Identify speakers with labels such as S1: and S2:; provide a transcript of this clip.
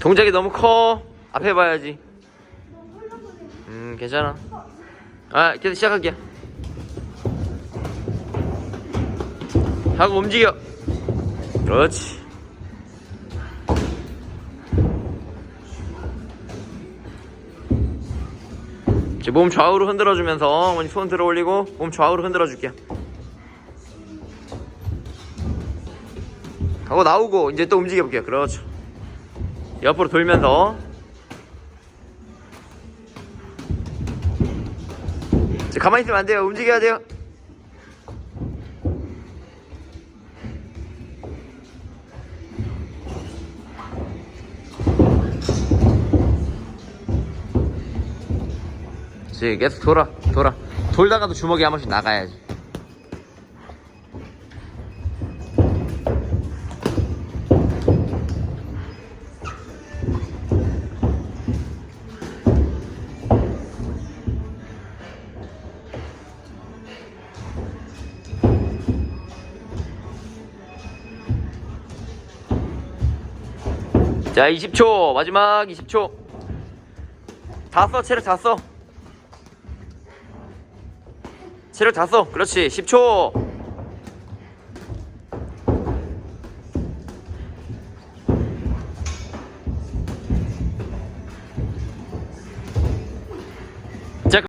S1: 동작이 너무 커. 앞에 봐야지. 음, 괜찮아. 아, 계속 시작할게. 하고 움직여. 그렇지. 이제 몸 좌우로 흔들어주면서 어머니 손 들어 올리고 몸 좌우로 흔들어 줄게요. 하고 나오고 이제 또 움직여 볼게요. 그렇죠. 옆으로 돌면서 가만히 있으면 안 돼요. 움직여야 돼요. 계속 돌아, 돌아. 돌다가도 주먹이 한 번씩 나가야지. 자, 20초. 마지막 20초. 다 써, 체력 다 써. 체력 다 써. 그렇지. 10초.